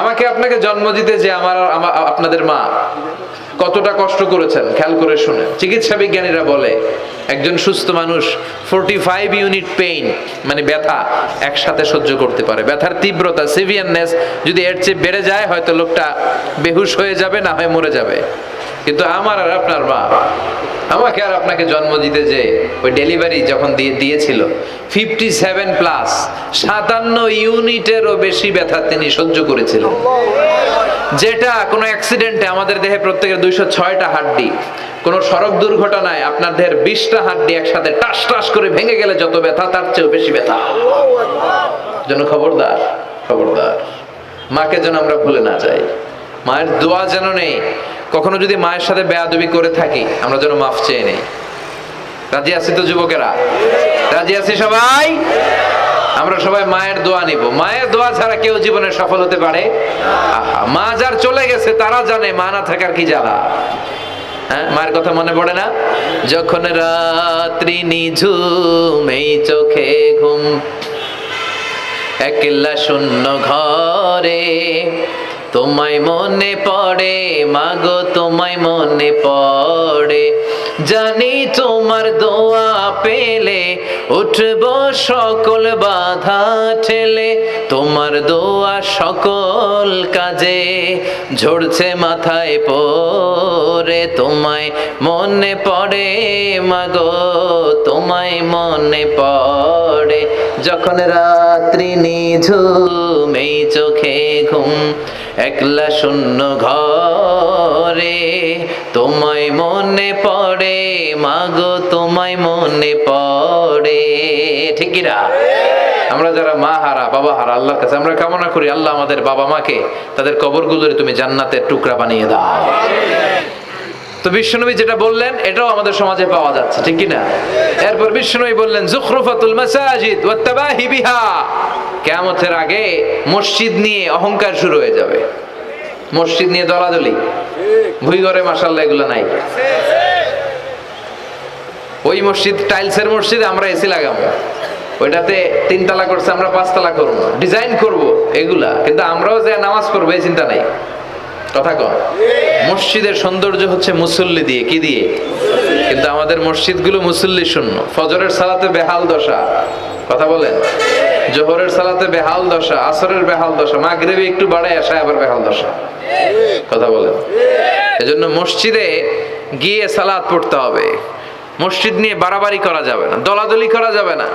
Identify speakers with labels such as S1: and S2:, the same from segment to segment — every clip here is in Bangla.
S1: আমাকে আপনাকে জন্ম দিতে যে আমার আপনাদের মা কতটা কষ্ট করেছেন, খেয়াল করে শুনে। চিকিৎসা বিজ্ঞানীরা বলে, একজন সুস্থ মানুষ ফোরটি ফাইভ ইউনিট পেইন মানে ব্যথা, একসাথে সহ্য করতে পারে। ব্যথার তীব্রতা সিভিয়ারনেস যদি এর চেয়ে বেড়ে যায়, হয়তো লোকটা বেহুশ হয়ে যাবে, না হয় মরে যাবে। কিন্তু আমার আর আপনার মা আমাকে আর আপনাকে জন্ম দিতে যে ওই ডেলিভারি যখন দিয়ে দিয়েছিল ফিফটি সেভেন প্লাস সাতান্ন ইউনিটেরও বেশি ব্যথা তিনি সহ্য করেছিলেন। যেটা কোনো অ্যাক্সিডেন্টে আমাদের দেহে প্রত্যেকের দুইশো ছয়টা হাড্ডি, কোনো সড়ক দুর্ঘটনায় আপনার দেহের বিশটা হাড্ডি একসাথে টাস টাস করে ভেঙে গেলে যত ব্যথা, তার চেয়েও বেশি ব্যথা। যেন খবরদার খবরদার। মাকে যেন আমরা ভুলে না যাই। মায়ের দোয়া যেন নেই কখনো যদি মায়ের সাথে বেয়াদবি করে থাকি, আমরা যেন মাফ চেয়ে নেই। রাজি আছি তো যুবকেরা? রাজি আছি সবাই? আমরা সবাই মায়ের দোয়া নিব। মায়ের দোয়া ছাড়া কেউ জীবনে সফল হতে পারে? মা যার চলে গেছে, তারা জানে, মা না থাকার কি জ্বালা? হ্যাঁ মায়ের কথা মনে পড়ে না? যখন রাত্রি নিঝুম, এই চোখে ঘুম, একলা শূন্য ঘরে তোমায় মনে পড়ে, মাগো তোমায় মনে পড়ে। জানি তোমার দোয়া পেলে, উঠব সকল বাধা ঠেলে। তোমার দোয়া সকল কাজে ঝরছে মাথায় পরে তোমায় মনে পড়ে, মাগো তোমায় মনে পড়ে। যখন রাত্রি নিঝুম, এই চোখে ঘুম একলা শূন্য ঘরে, তোমায় মনে পড়ে, মাগো তোমায় মনে পড়ে। ঠিকিরা আমরা যারা মা হারা, বাবা হারা, আল্লাহর কাছে আমরা কামনা করি, আল্লাহ আমাদের বাবা মাকে তাদের কবরগুলোরে তুমি জান্নাতের টুকরা বানিয়ে দাও। তো বিশ্বনবী যেটা বললেন, এটাও আমাদের সমাজে পাওয়া যাচ্ছে, ঠিক কি না এরপর বিশ্বনবী বললেন, জুখরুফাতুল মাসাজিদ ওয়াত্তাবাহি বিহা। কিয়ামতের আগে মসজিদ নিয়ে অহংকার শুরু হয়ে যাবে। মসজিদ নিয়ে দলাদলি। ভুই ঘরে মাসাল্লাহ এগুলো নাই। ওই মসজিদ, টাইলসের মসজিদ আমরা এসি লাগাবো। ওইটাতে তিনতলা করছে, আমরা পাঁচতলা করব। ডিজাইন করব এগুলা, কিন্তু আমরাও যে নামাজ পড়ব, এই চিন্তা নাই। কথা কন। মসজিদের সৌন্দর্য হচ্ছে মুসল্লি দিয়ে, কি দিয়ে? কিন্তু আমাদের মসজিদগুলো মুসল্লি শূন্য। ফজরের সালাতে বেহাল দশা। কথা বলেন? জোহরের সালাতে বেহাল দশা, আসরের বেহাল দশা, মাগরিবে একটু বাড়ায় আসা, আবার বেহাল দশা। কথা বলেন। এজন্য মসজিদে গিয়ে সালাত পড়তে হবে। মসজিদ নিয়ে বাড়াবাড়ি করা যাবে না, দলাদলি করা যাবে না।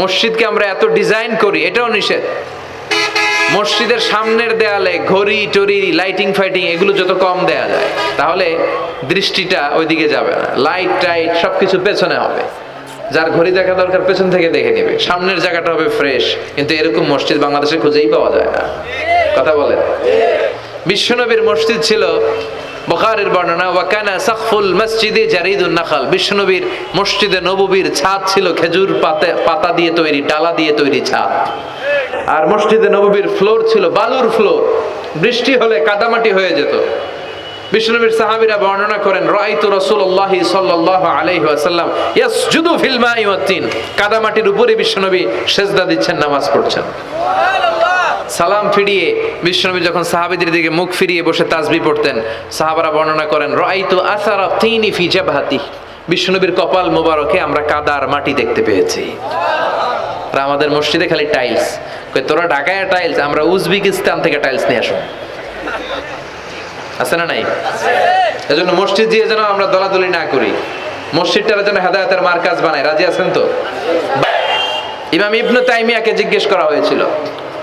S1: মসজিদকে আমরা এত ডিজাইন করি, এটাও নিষেধ। মসজিদের সামনের দেয়ালে ঘড়ি, টড়ি, লাইটিং, ফাইটিং, এগুলো যত কম দেয়া যায়, তাহলে দৃষ্টিটা ওইদিকে যাবে না। লাইট, টাইট, সবকিছু পেছনে হবে। যার ঘড়ি দেখা দরকার পেছন থেকে দেখে নেবে। সামনের জায়গাটা হবে ফ্রেশ কিন্তু এরকম মসজিদ বাংলাদেশে খুঁজেই পাওয়া যায় না। কথা বলে বিশ্বনবীর মসজিদ ছিল বখারের বর্ণনা ওয়াকানা সাকফুল মসজিদে জারিদুন নাখাল। বিশ্বনবীর মসজিদে নববীর ছাদ ছিল খেজুর পাতে, পাতা দিয়ে তৈরি, ডালা দিয়ে তৈরি ছাদ। আর মসজিদে নববীর ফ্লোর ছিল বালুর ফ্লোর বৃষ্টি হলে কাদামাটি হয়ে যেত। বিষ্ণুনবীর সাহাবীরা বর্ণনা করেন রাইতু রাসূলুল্লাহি সাল্লাল্লাহু আলাইহি ওয়াসাল্লাম ইয়াসজুদু ফিল মাই ওয়াতিন কাদামাটির উপরে বিশ্বনবী সেজদা দিচ্ছেন নামাজ পড়ছেন। সালাম ফিরিয়ে বিশ্বনবী যখন সাহাবীদের দিকে মুখ ফিরিয়ে বসে তাসবিহ পড়তেন সাহাবারা বর্ণনা করেন রাইতু আসারা তিনি ফি জাবহাতি। বিশ্বনবীর কপাল মোবারকে আমরা কাদার মাটি দেখতে পেয়েছি। আর আমাদের মসজিদে খালি টাইলস। তোরা ঢাকায় টাইলস আমরা উজবেকিস্তান থেকে টাইলস নিয়ে আসো। আছে না নাই? এজন্য মসজিদ দিয়ে যেন আমরা দলাদলি না করি। মসজিদটার যেন হেদায়তের মার্কাজ বানায় রাজি আছেন তো? ইমাম ইবনু তাইমিয়াকে জিজ্ঞেস করা হয়েছিল,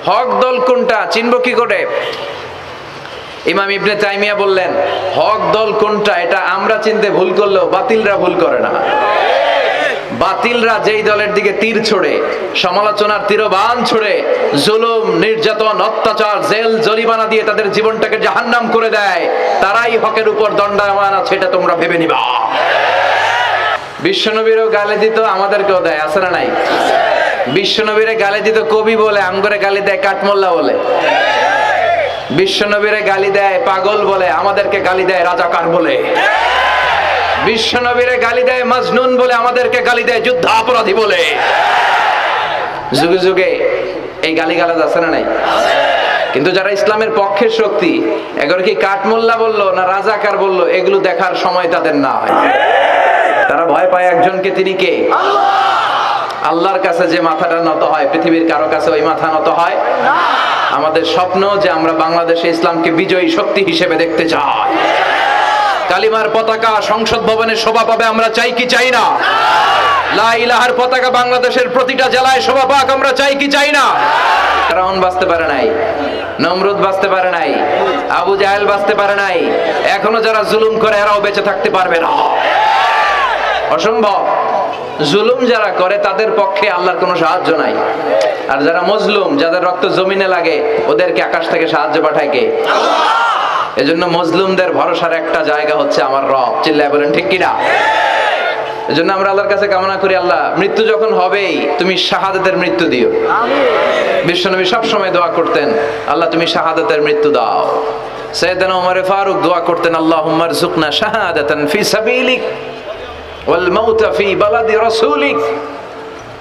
S1: হক দল কোনটা? চিনব কি করে? ইমাম ইবনে তাইমিয়া বললেন, হক দল কোনটা? এটা আমরা চিনতে ভুল করলেও বাতিলরা ভুল করে না। বাতিলরা যেই দলের দিকে তীর ছোড়ে, সমালোচনার তীরবান ছড়ে, জুলুম, নির্যাতন, অত্যাচার, জেল, জরিমানা দিয়ে তাদের জীবনটাকে জাহান্নাম করে দেয়, তারাই হকের উপর দণ্ডায়মান আছে, এটা তোমরা ভেবে নিবা। বিশ্বনবীরও গালে দিত, আমাদেরকেও দেয়, আছে না নাই? বিশ্বনবীরে গালে দিত কবি বলে আমগরে গালি দেয় কাঠমোল্লা বলে। বিশ্বনবীরে গালি দেয় পাগল বলে, আমাদেরকে গালি দেয় রাজাকার বলে। বিশ্বনবীরে গালি দেয় মাজনুন বলে আমাদেরকে গালি দেয় যুদ্ধ অপরাধী বলে। যুগে যুগে এই গালি গালাজ আছে না নাই? কিন্তু যারা ইসলামের পক্ষের শক্তি, এগারো কি কাঠমোল্লা বলল না রাজাকার বলল, এগুলো দেখার সময় তাদের না হয়। তারা ভয় পায় একজনকে, তিনি কে? আল্লাহর কাছে যে মাথাটা নত হয়, পৃথিবীর কারও কাছে ওই মাথা নত হয়। আমাদের স্বপ্ন যে আমরা বাংলাদেশে ইসলামকে বিজয়ী শক্তি হিসেবে দেখতে চাই। কালিমার পতাকা সংসদ ভবনে শোভা পাবে, আমরা চাই কি চাই না? লা ইলাহার পতাকা বাংলাদেশের প্রতিটা জেলায় শোভা পাক, আমরা চাই কি চাই না? ফেরাউন বাঁচতে পারে নাই, নমরুদ বাঁচতে পারে নাই, আবু জাহেল বাঁচতে পারে নাই, এখনও যারা জুলুম করে এরাও বেঁচে থাকতে পারবে না। অসম্ভব। জুলুম যারা করে, তাদের পক্ষে আল্লাহর কোনো সাহায্য নাই। আর যারা মজলুম, যাদের রক্ত জমিনে লাগে, ওদেরকে আকাশ থেকে সাহায্য পাঠায় কে? এজন্য মজলুমদের ভরসার একটা জায়গা হচ্ছে আমার রব। চিল্লায় বলেন, ঠিক কিনা? এজন্য আমরা আল্লাহর কাছে কামনা করি, আল্লাহ, মৃত্যু যখন হবেই, তুমি শাহাদাতের মৃত্যু দিও। বিশ্বনবী সব সময় দোয়া করতেন, আল্লাহ, তুমি শাহাদাতের মৃত্যু দাও। সৈয়দনা ওমর ফারুক দোয়া করতেন আল্লাহ উম্মার জুকনা শাহাদাতান ফি সাবিলিক ওয়াল মাউতা ফি বালাদি রাসূলিক।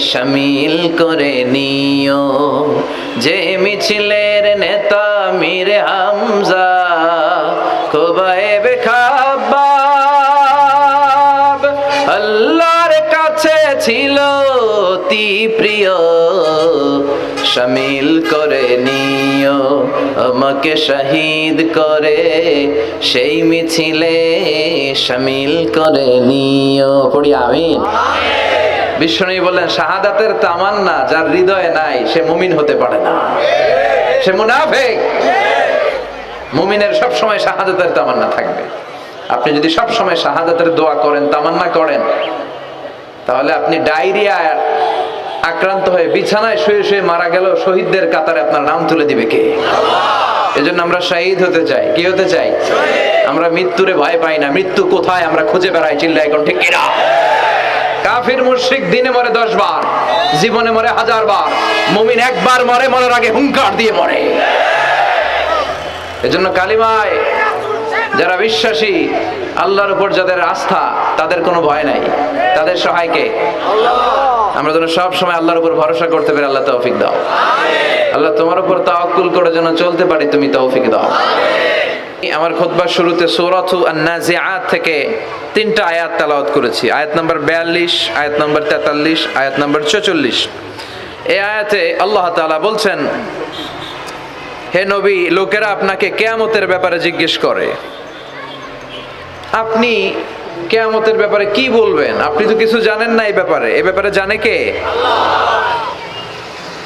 S1: শামিল করে নিও। যে মিছিলের নেতা মীর হামজা খোবায়েব খাবাব আল্লাহর কাছে ছিল অতি প্রিয়। শামিল করে নিও, আমাকে শহীদ করে। সেই মিছিলে শামিল করে নিও। পড়ি আমিন। বিশ্বনবী বললেন, শাহাদাতের তামান্না যার হৃদয়ে নাই, সে মুমিন হতে পারে না। সে মুনাফেক। মুমিনের সব সময় শাহাদাতের তামান্না থাকবে। আপনি যদি সব সময় শাহাদাতের দোয়া করেন, তামান্না করেন, তাহলে আপনি ডায়রিয়া আক্রান্ত হয়ে বিছানায় শুয়ে শুয়ে মারা গেল শহীদদের কাতারে আপনার নাম তুলে দিবে কে? এজন্য আমরা শহীদ হতে চাই। কি হতে চাই? আমরা মৃত্যুরে ভয় পাই না। মৃত্যু কোথায়? আমরা খুঁজে বেড়াই চিল্লা এখন ঠিক কিনা? কাফির মুশরিক দিনে মরে দশ বার জীবনে মরে হাজার বার মুমিন একবার মরে, মরার আগে হুঙ্কার দিয়ে মরে। এজন্য কালিমায় যারা বিশ্বাসী, আল্লাহর উপর যাদের আস্থা, তাদের কোনো ভয় নাই। তাদের সহায়কে আমরা যেন সব সময় আল্লাহর উপর ভরসা করতে পারি আল্লাহ তৌফিক দাও। আল্লাহ তোমার উপর তাওয়াক্কুল করে যেন চলতে পারি, তুমি তৌফিক দাও। আমার খুতবার শুরুতে সূরাতু আন-নাজিআত থেকে তিনটা আয়াত তেলাওয়াত করেছি। আয়াত নাম্বার 42 আয়াত নাম্বার 43 আয়াত নাম্বার 44 এই আয়াতে আল্লাহ তাআলা বলছেন, হে নবী, লোকেরা আপনাকে কেয়ামতের ব্যাপারে জিজ্ঞেস করে। আপনি কেয়ামতের ব্যাপারে কি বলবেন? আপনি তো কিছু জানেন না এই ব্যাপারে। এ ব্যাপারে জানে কে?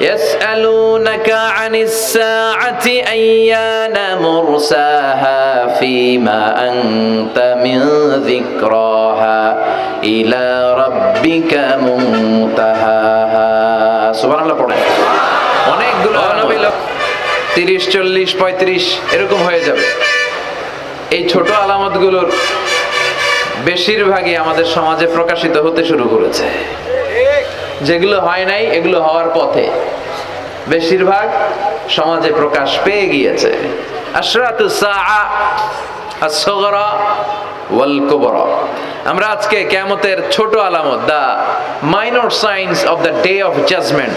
S1: يسألونك عن الساعة أيان مرساها فيما أنت من ذكراها إلى ربك منتهاها سبحان الله পড়েন অনেকগুলো নবী লোক তিরিশ চল্লিশ পঁয়ত্রিশ এরকম হয়ে যাবে এই ছোট আলামতগুলোর বেশিরভাগই আমাদের সমাজে প্রকাশিত হতে শুরু করেছে যেগুলো হয় নাই, এগুলো হওয়ার পথে। বেশিরভাগ সমাজে প্রকাশ পেয়ে গিয়েছে। আমরা আজকে কিয়ামতের ছোট আলামত, the minor signs of the day of judgement.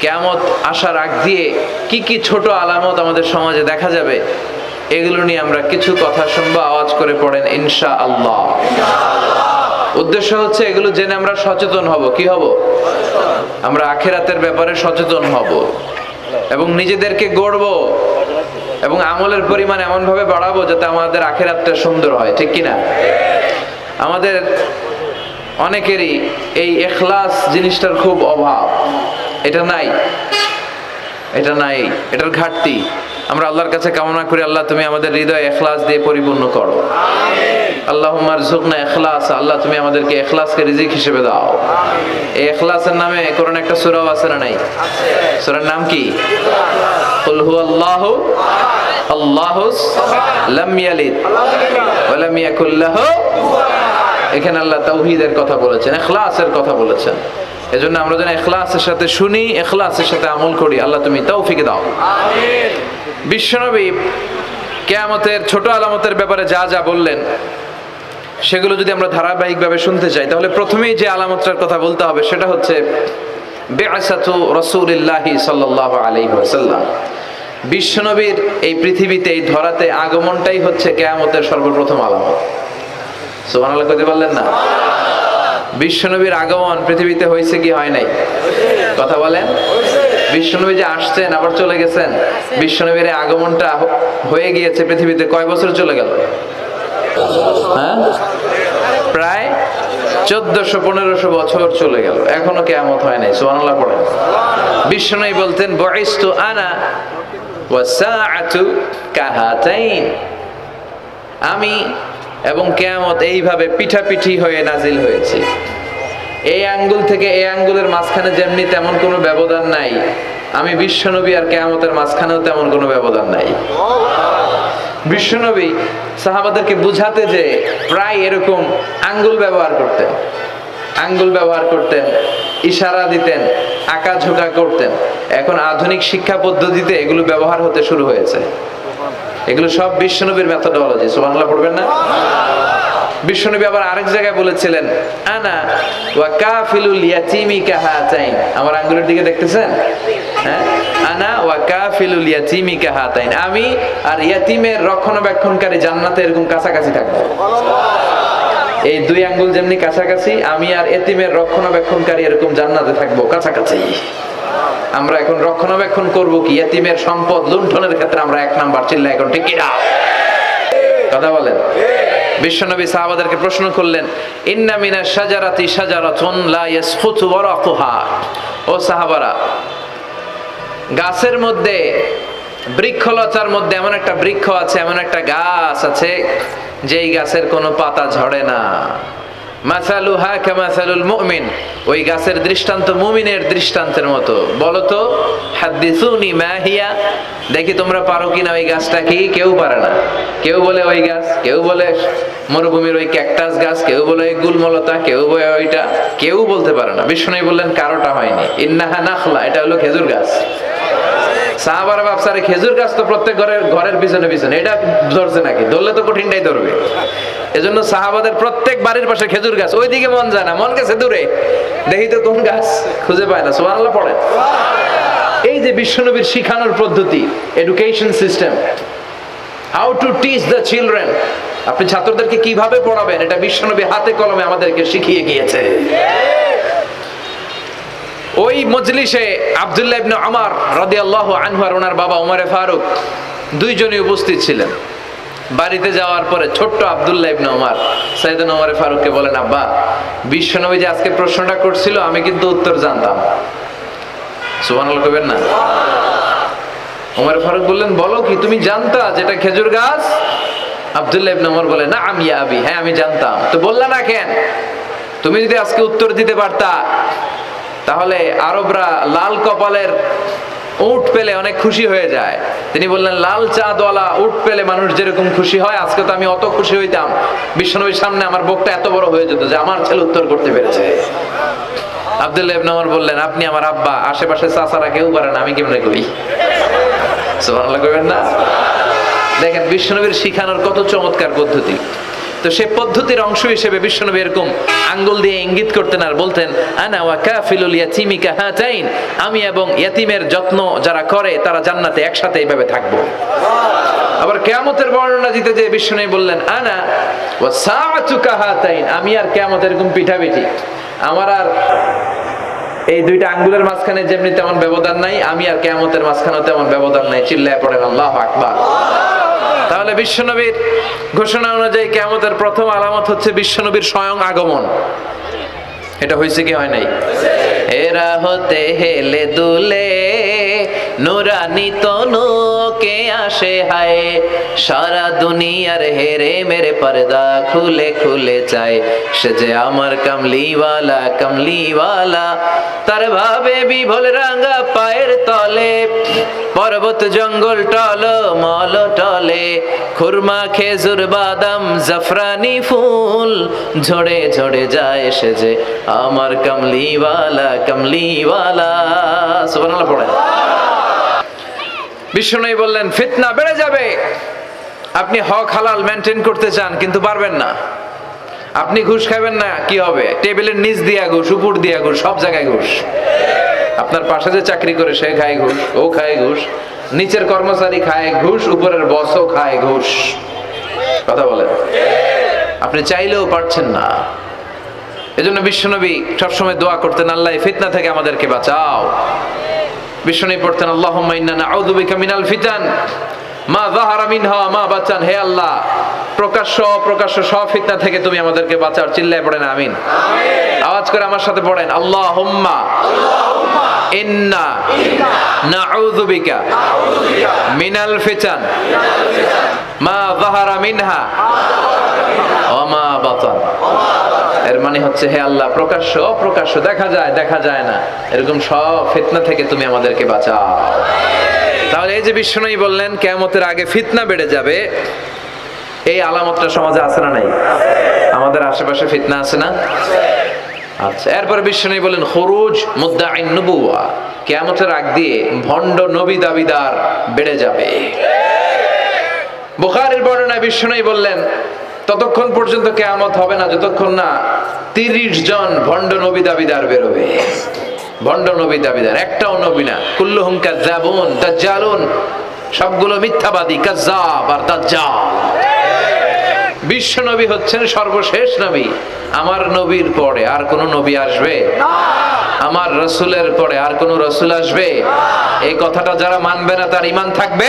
S1: কেয়ামত আসার আগ দিয়ে কি কি ছোট আলামত আমাদের সমাজে দেখা যাবে, এগুলো নিয়ে আমরা কিছু কথা শুনব, আওয়াজ করে পড়েন ইনশা আল্লাহ উদ্দেশ্য হচ্ছে এগুলো জেনে আমরা সচেতন হব। কি হব? আমরা আখেরাতের ব্যাপারে সচেতন হব। এবং নিজেদেরকে গড়ব এবং আমলের পরিমাণ এমন ভাবে বাড়াবো যাতে আমাদের আখেরাতটা সুন্দর হয়। ঠিক কিনা? আমাদের অনেকেরই এই এখলাস জিনিসটার খুব অভাব। এটা নাই। এটা নাই। এটার ঘাটতি। আমরা আল্লাহর কাছে কামনা করি, আল্লাহ তুমি আমাদের হৃদয় এখলাস দিয়ে পরিপূর্ণ করো। আল্লাহ না এখলাস আল্লাহ তুমি আমাদেরকে এখলাসকে রিজিক হিসেবে দাও। এই এখলাসের নামে কোরআন একটা সুরাও আছে না নাই? সুরার নাম কি? হু আল্লাহু আল্লাহুস লাম ইয়ালিদ ওয়া লাম ইয়াকুল এখানে আল্লাহ তাওহীদের কথা বলেছেন, ইখলাসের কথা বলেছেন। এজন্য আমরা যেন ইখলাসের সাথে শুনি এখলাসের সাথে আমল করি, আল্লাহ তুমি তৌফিক দাও। বিশ্বনবী কেয়ামতের ছোট আলামতের ব্যাপারে যা যা বললেন সেগুলো যদি আমরা ধারাবাহিকভাবে শুনতে চাই, তাহলে প্রথমেই যে আলামতটার কথা বলতে হবে সেটা হচ্ছে, বেআসাতু রসুলিল্লাহি সাল্লাল্লাহু আলাইহি ওয়াসাল্লাম। বিশ্বনবীর এই পৃথিবীতে এই ধরাতে আগমনটাই হচ্ছে কেয়ামতের সর্বপ্রথম আলামত। সুবহানাল্লাহ কইতে পারলেন না? বিশ্বনবীর আগমন পৃথিবীতে হয়েছে কি হয় নাই? কথা বলেন। বিশ্বনবী যে আসছেন, আবার চলে গেছেন? বিশ্বনবীর আগমনটা হয়ে গিয়েছে পৃথিবীতে কয় বছর চলে গেল? হ্যাঁ? প্রায় চোদ্দশো, পনেরোশো বছর চলে গেল। এখনও কেমত হয় নাই সোহানাল্লাহ পড়েন। বিশ্বনবী বলতেন বয়স্তু আনা আমি এবং কেয়ামত এইভাবে পিঠাপিঠি হয়ে নাজিল হয়েছি। এই আঙ্গুল থেকে এই আঙ্গুলের মাঝখানে যেমনি তেমন কোনো ব্যবধান নাই। আমি বিশ্বনবী আর কেয়ামতের মাঝখানেও তেমন কোনো ব্যবধান নাই। বিশ্বনবী সাহাবাদেরকে বুঝাতে যে প্রায় এরকম আঙ্গুল ব্যবহার করতেন। আঙ্গুল ব্যবহার করতেন, ইশারা দিতেন, আঁকা ঝোঁকা করতেন। এখন আধুনিক শিক্ষা পদ্ধতিতে এগুলো ব্যবহার হতে শুরু হয়েছে। এগুলো সব বিশ্বনবীর মেথডোলজি বাংলা পড়বেন না? বিশ্বনবী আবার আরেক জায়গায় বলেছিলেন, আনা ওয়া কাফিলুল ইয়াতিমি কাহাতাইন। আমার আঙ্গুলের দিকে দেখতেছেন? হ্যাঁ? আনা ওয়া কাফিলুল ইয়াতিমি কাহাতাইন। আমি আর ইয়াতিমের রক্ষণাবেক্ষণকারী জান্নাতে এরকম কাছাকাছি থাকব। এই দুই আঙ্গুল যেমনি কাছাকাছি, আমি আর এতিমের রক্ষণাবেক্ষণকারী এরকম জান্নাতে থাকব কাছাকাছি। আমরা এখন রক্ষণাবেক্ষণ করব কি? এতিমের সম্পদ লুণ্ঠনের ক্ষেত্রে আমরা এক নাম্বার চিল্লা এখন ঠিক কথা বলেন। বিশ্বনবী সাহাবাদেরকে প্রশ্ন করলেন, ইন্না মিনা শাজারাতি শাজারাতুন লা ইয়াসখুতু ওয়ারাকুহা। ও সাহাবারা, গাছের মধ্যে, বৃক্ষলতার মধ্যে এমন একটা বৃক্ষ আছে, এমন একটা গাছ আছে, যেই গাছের কোনো পাতা ঝরে না। মুমিন। ওই গাছের দৃষ্টান্ত দৃষ্টান্তের মতো। বলো তো মাহিয়া দেখি তোমরা পারো কিনা ওই গাছটা কি? কেউ পারে না। কেউ বলে ওই গাছ, কেউ বলে মরুভূমির ওই ক্যাকটাস গাছ, কেউ বলে ওই গুলমলতা, কেউ বলে ওইটা। কেউ বলতে পারে না। বিষ্ণু বললেন, কারোটা হয়নি। ইন্নাহা নাখলা, এটা হলো খেজুর গাছ। সাহাবারা বাপসারে খেজুর গাছ তো প্রত্যেক ঘরের ঘরের পিছনে পিছনে, এটা ধরছে নাকি? ধরলে তো কঠিনটাই ধরবে। এজন্য সাহাবাদের প্রত্যেক বাড়ির পাশে খেজুর গাছ, ওইদিকে মন যায় না, মন গেছে দূরে। দেখি তো কোন গাছ খুঁজে পায় না, সুবহানাল্লাহ পড়ে এই যে বিশ্বনবীর শিখানোর পদ্ধতি education system how to teach the children আপনি ছাত্রদেরকে কীভাবে পড়াবেন, এটা বিশ্বনবী হাতে কলমে আমাদেরকে শিখিয়ে গিয়েছে। ওই মজলিসে আব্দুল্লাহ ইবনে আমার রাদিয়াল্লাহু আনহু আর ওনার বাবা ওমরে ফারুক দুইজনই উপস্থিত ছিলেন। বাড়িতে যাওয়ার পরে ছোট্ট আব্দুল্লাহ ইবনে ওমর সাইয়েদন ওমরে ফারুককে বলেন, আব্বা, বিশ্বনবী যে আজকে প্রশ্নটা করছিল, আমি কিন্তু উত্তর জানতাম। সুবহানাল্লাহ কইবেন না? ওমর ফারুক বললেন, বলো কি, তুমি জানতা যেটা খেজুর গাছ? আব্দুল্লাহ ইবনে ওমর বলে না আমি আবি। হ্যাঁ আমি জানতাম। তো বললা না কেন? তুমি যদি আজকে উত্তর দিতে পারতা তাহলে আরবরা লাল কপালের উট পেলে অনেক খুশি হয়ে যায়। তিনি বললেন, লাল চাঁদওয়ালা উট পেলে মানুষ যেরকম খুশি হয়, আজকে তো আমি অত খুশি হইতাম। বিশ্বনবীর সামনে আমার বুকটা এত বড় হয়ে যেত যে আমার ছেলে উত্তর করতে পেরেছে। আব্দুল্লাহ ইবনে ওমর বললেন, আপনি আমার আব্বা, আশেপাশে চাচারা কেউ পারেন আমি কেমনে করি? সুবহানাল্লাহ কইবেন না? দেখেন, বিশ্বনবীর শিখানোর কত চমৎকার পদ্ধতি। তো সেই পদ্ধতির অংশ হিসেবে বিশ্বনবী এরকম আঙ্গুল দিয়ে ইঙ্গিত করতেন আর বলতেন, আনা ওয়া কাফিলুল ইয়াতিমি কাহাতাইন আমি এবং ইয়াতিমের যত্ন যারা করে, তারা জান্নাতে একসাথে এইভাবে থাকব। আবার কেয়ামতের বর্ণনা দিতে যে বিশ্বনবী বললেন, আনা ওয়া সাআতু কাহাতাইন আমি আর কেয়ামত এরকম পিঠাপিঠি। আমার আর এই দুইটা আঙ্গুলের মাঝখানে যেমনি তেমন ব্যবধান নাই, আমি আর কেয়ামতের মাঝখানেও তেমন ব্যবধান নাই। চিল্লায় পড়েন, আল্লাহ আকবার। তাহলে বিশ্বনবীর ঘোষণা অনুযায়ী কেমতের প্রথম আলামত হচ্ছে বিশ্বনবীর স্বয়ং আগমন। এটা হয়েছে কি হয় নাই? এরা হতে হেলে দুলে নুরানি তনুকে আসে হায়। সারা দুনিয়ার হেরে মেরে পর্দা খুলে খুলে চায়। সে যে আমার কামলিওয়ালা কামলিওয়ালা, তার ভাবে বিভোল রাঙ্গা পায়ের তলে, পর্বত জঙ্গল টল, মল টলে, খুরমা, খেজুর, বাদাম, জাফরানি ফুল, ঝরে ঝড়ে যায় সে যে আমার কামলিওয়ালা কামলিওয়ালা। সুবহানাল্লাহ, পড়েন। বিষ্ণু বললেন, ফিতনা বেড়ে যাবে। আপনি হক হালাল মেনটেন করতে চান, কিন্তু পারবেন না। আপনি ঘুষ খাবেন না, কি হবে? টেবিলের নিচ দিয়া ঘুষ, উপর দিয়া ঘুষ, সব জায়গায় ঘুষ। আপনার পাশে যে চাকরি করে, সে খায় ঘুষ, ও খায় ঘুষ। নিচের কর্মচারী খায় ঘুষ, উপরের বসও খায় ঘুষ। কথা বলেন। আপনি চাইলেও পারছেন না। এজন্য বিশ্বনবী সবসময় দোয়া করতেন, আল্লাহ ফিতনা থেকে আমাদেরকে বাঁচাও। বিশ্বনবী পড়তেন আল্লাহ ইন্না নাউযু বিকা মিনাল ফিতান মা যাহারা মিনহা মা বাঁচান। হে আল্লাহ প্রকাশ্য অপ্রকাশ্য সব ফিতনা থেকে তুমি আমাদেরকে বাঁচাও চিল্লায় পড়েন আমিন। আওয়াজ করে আমার সাথে পড়েন আল্লাহুম্মা ইন্না নাউযু বিকা মিনাল ফিতান মা যাহারা মিনহা মানে হচ্ছে, হে আল্লাহ, প্রকাশ্য, অপ্রকাশ্য, দেখা যায় দেখা যায় না। এরকম সব ফিতনা থেকে তুমি আমাদেরকে বাঁচাও। তাহলে এই যে বিষ্ণুই বললেন, কেয়ামতের আগে ফিতনা বেড়ে যাবে। এই আলামতটা সমাজে আছে না নাই? আমাদের আশেপাশে ফিতনা আছে না? আচ্ছা এরপরে বিষ্ণুই বলেন খরুজ মুদ্দাইন নবুয়া কেয়ামতের আগ দিয়ে ভণ্ড নবী দাবিদার বেড়ে যাবে। বুখারের বর্ণনায় বিষ্ণুই বললেন ততক্ষণ পর্যন্ত কেয়ামত হবে না, যতক্ষণ না তিরিশ জন ভণ্ড নবী দাবিদার বেরোবে। ভণ্ড নবী দাবিদার, একটাও নবী না। কুল্লুহুম কাজ্জাবুন, দাজ্জালুন, সবগুলো মিথ্যাবাদী, কাজ্জাব আর দাজ্জাল। বিশ্ব নবী হচ্ছেন সর্বশেষ নবী। আমার নবীর পরে আর কোন নবী আসবে? আমার রসুলের পরে আর কোন রসুল আসবে? এই কথাটা যারা মানবে না, তার ইমান থাকবে?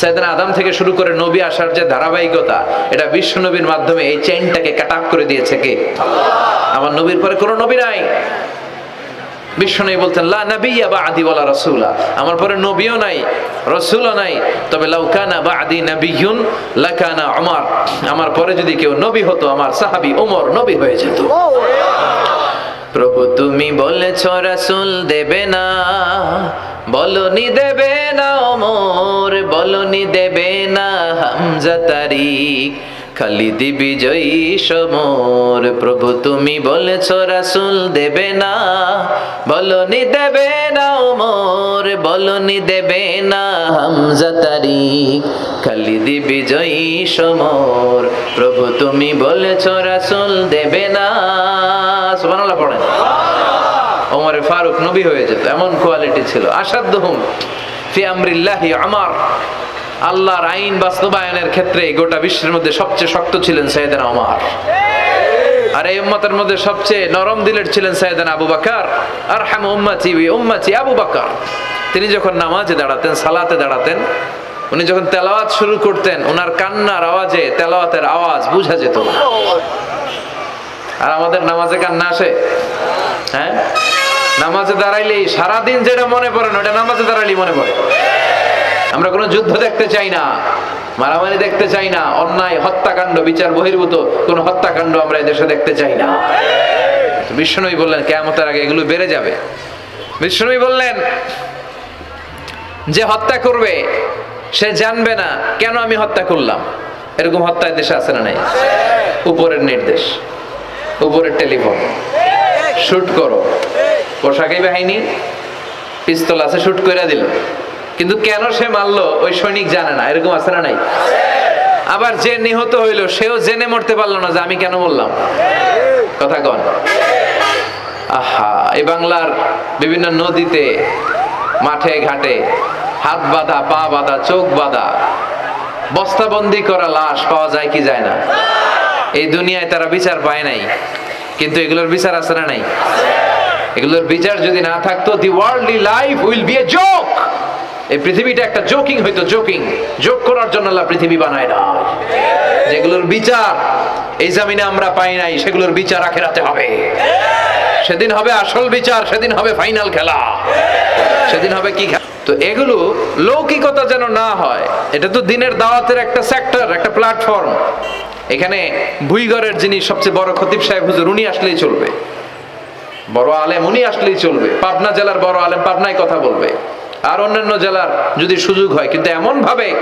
S1: সাইদানা আদম থেকে শুরু করে নবী আসার যে ধারাবাহিকতা, এটা বিশ্ব নবীর মাধ্যমে এই চেইনটাকে কাটআপ করে দিয়েছে কে? আমার নবীর পরে কোনো নবী নাই। বিশ্ব নবী বলতেন, লা নবিয়া বা আদি ওয়ালা রাসূলা। আমার পরে নবীও নাই, রাসূলও নাই। তবে লাউকানা বা আদি নবিয়ুন লাকানা উমর। আমার পরে যদি কেউ নবী হতো, আমার সাহাবী ওমর নবী হয়ে যেত। প্রভু, তুমি বলেছ রাসূল দেবে না। বলনি দেবে না ওমর, বলনি দেবে না হামজা তারিক, খালিদি বিজয়ী সমর। প্রভু, তুমি বলেছ রাসূল দেবে না। বলনি দেবে না ওমর, বলনি দেবে না হামজা তারিক, খালিদি বিজয়ী সমর। প্রভু, তুমি বলেছ রাসূল দেবে না। পড়েন। ওমরে ফারুক নবী হয়ে যেত, এমন কোয়ালিটি ছিল। আসাধ্য হুম ফি আমরিল্লাহি আমার আল্লাহর আইন বাস্তবায়নের ক্ষেত্রে গোটা বিশ্বের মধ্যে সবচেয়ে শক্ত ছিলেন সৈয়দানা ওমর আর এই উম্মতের মধ্যে সবচেয়ে নরম দিলের ছিলেন সৈয়দানা আবু বাকার। আর হাম উম্মাতি উম্মাতি আবু বাকার। তিনি যখন নামাজে দাঁড়াতেন, সালাতে দাঁড়াতেন, উনি যখন তেলাওয়াত শুরু করতেন ওনার কান্নার আওয়াজে তেলাওয়াতের আওয়াজ বুঝা যেত আর আমাদের নামাজে কান্না আসে? হ্যাঁ? নামাজে দাঁড়াইলেই সারাদিন যেটা মনে পড়ে না, ওটা নামাজে দাঁড়াইলেই মনে পড়ে। আমরা কোনো যুদ্ধ দেখতে চাই না, মারামারি দেখতে চাই না, অন্যায়, হত্যাকাণ্ড, বিচার বহির্ভূত কোনো হত্যাকাণ্ড আমরা এদেশে দেখতে চাই না। বিষ্ণুই বললেন কেমতের আগে এগুলো বেড়ে যাবে। বিষ্ণুই বললেন, যে হত্যা করবে, সে জানবে না কেন আমি হত্যা করলাম। এরকম হত্যা দেশে আছে না নাই? উপরের নির্দেশ। উপরের টেলিফোন। শুট করো। পোশাকি বাহিনী, পিস্তল আছে, শুট করে দিল। কিন্তু কেন সে মারলো, ওই সৈনিক জানে না, এরকম আছে না নাই? আবার যে নিহত হইল, সেও জেনে মরতে পারল না যে আমি কেন বললাম কথা কন। আহা, এই বাংলার বিভিন্ন নদীতে, মাঠে, ঘাটে, হাত বাঁধা, পা বাঁধা, চোখ বাঁধা, বস্তাবন্দি করা লাশ পাওয়া যায় কি যায় না? এই দুনিয়ায় তারা বিচার পায় নাই। কিন্তু এগুলোর বিচার আছে না নাই? এগুলোর বিচার যদি না থাকতো the worldly life will be a joke এই পৃথিবীটা একটা জোকিং হইতো জোকিং জোক করার জন্য আল্লাহ পৃথিবী বানায় না যেগুলোর বিচার এই জামিনে আমরা পাই নাই, সেগুলোর বিচার আখেরাতে হবে। সেদিন হবে আসল বিচার, সেদিন হবে ফাইনাল খেলা। সেদিন হবে কি তো এগুলো লৌকিকতা যেন না হয়, এটা তো দিনের দাওয়াতের একটা সেক্টর একটা প্ল্যাটফর্ম এখানে ভুইগড়ের যিনি সবচেয়ে বড় খতিব সাহেব, হুজুর, উনি আসলেই চলবে। বড় আলেম, উনি আসলেই চলবে। পাবনা জেলার বড় আলেম পাবনায় কথা বলবে। আর অন্যান্য জেলার যদি সুযোগ হয়, কিন্তু এমন ভাবে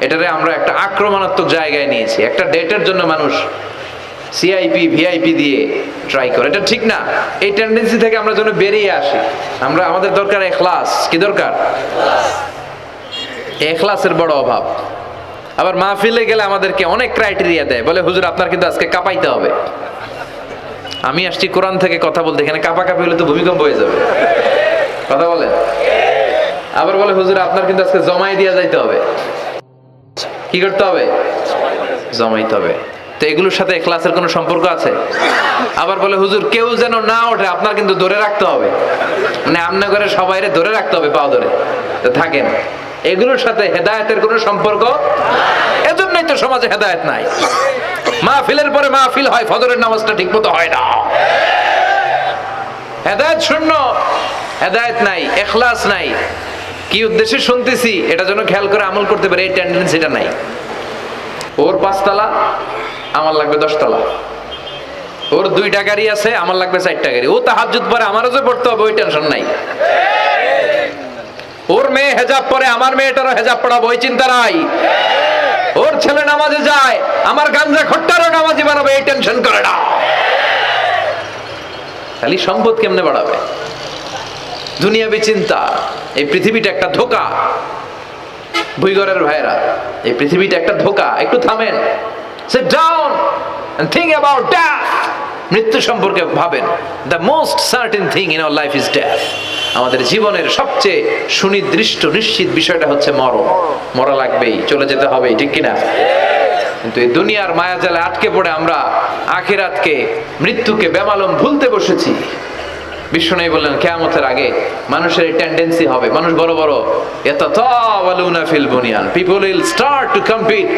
S1: এটারে আমরা একটা আক্রমণাত্মক জায়গায় নিয়েছি। একটা ডেটের জন্য মানুষ সিআইপি ভিআইপি দিয়ে ট্রাই করে। এটা ঠিক না। এই টেন্ডেন্সি থেকে আমরা যেন বেরিয়ে আসি। আমরা, আমাদের দরকার এখলাস। কি দরকার? এখলাসের বড় অভাব। আবার মাহফিলে গেলে আমাদেরকে অনেক ক্রাইটেরিয়া দেয়। বলে, হুজুর, আপনার কিন্তু আজকে কাঁপাইতে হবে। আমি আসছি কোরআন থেকে কথা বলতে, এখানে কাপা কাপি হলে তো ভূমিকম্প হয়ে যাবে। কথা বলে আবার বলে, হুজুর, আপনার কিন্তু আজকে জমাই দিয়া যাইতে হবে। কি করতে হবে? জমাইতে হবে। তো এগুলোর সাথে ক্লাসের কোনো সম্পর্ক আছে? আবার বলে, হুজুর, কেউ যেন না ওঠে, আপনার কিন্তু ধরে রাখতে হবে। মানে আমনা করে সবাইরে ধরে রাখতে হবে পাও ধরে। থাকেন। এগুলোর সাথে হেদায়েতের কোনো সম্পর্ক? এজন্যই তো সমাজে হেদায়েত নাই। মাহফিলের পরে মাহফিল হয়, ফজরের নামাজটা ঠিক মতো হয় না। হেদায়েত শূন্য, হেদায়েত নাই, এখলাস নাই। কি উদ্দেশ্যে শুনতেছি? এটা যেন খেয়াল করে আমল করতে পারে, এই টেন্ডেন্সিটা নাই। ওর পাঁচতলা, আমার লাগবে দশতলা। ওর দুইটা গাড়ি আছে, আমার লাগবে চারটা গাড়ি। ও তাহাজুদ পরে আমারও যে পড়তে হবে, ওই টেনশন নাই। ওর মেয়ে হেজাব পরে, আমার মেয়েটারও হেজাব পড়াবো, ওই চিন্তা নাই। ওর ছেলে নামাজে যায়, আমার গাঞ্জা খট্টারও নামাজি বানাবে, এই টেনশন করে না। খালি সম্পদ কেমনে বাড়াবে? দুনিয়াবি চিন্তা, এই পৃথিবীটা একটা ধোকা। ভুইগরের ভাইরা এই পৃথিবীটা একটা ধোকা, একটু থামেন। Sit down think about death মৃত্যু সম্পর্কে ভাবেন the most certain thing in our life is death আমাদের জীবনের সবচেয়ে সুনির্দিষ্ট, নিশ্চিত বিষয়টা হচ্ছে মরণ। মরা লাগবেই, চলে যেতে হবে ঠিক কিনা? কিন্তু এই দুনিয়ার মায়াজালে আটকে পড়ে আমরা আখিরাতকে, মৃত্যুকে বেমালম ভুলতে বসেছি। বিষ্ণু বললেন, কেয়ামতের আগে মানুষের টেন্ডেন্সি হবে। মানুষ বড় বড়, ইয়াতাতাওয়ালুনা ফিল বুনিয়ান। People will start to compete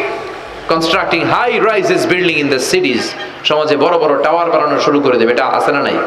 S1: constructing high rises building in the cities সমাজে বড় বড় টাওয়ার বানানো শুরু করে দেবে। এটা আছে না নাই?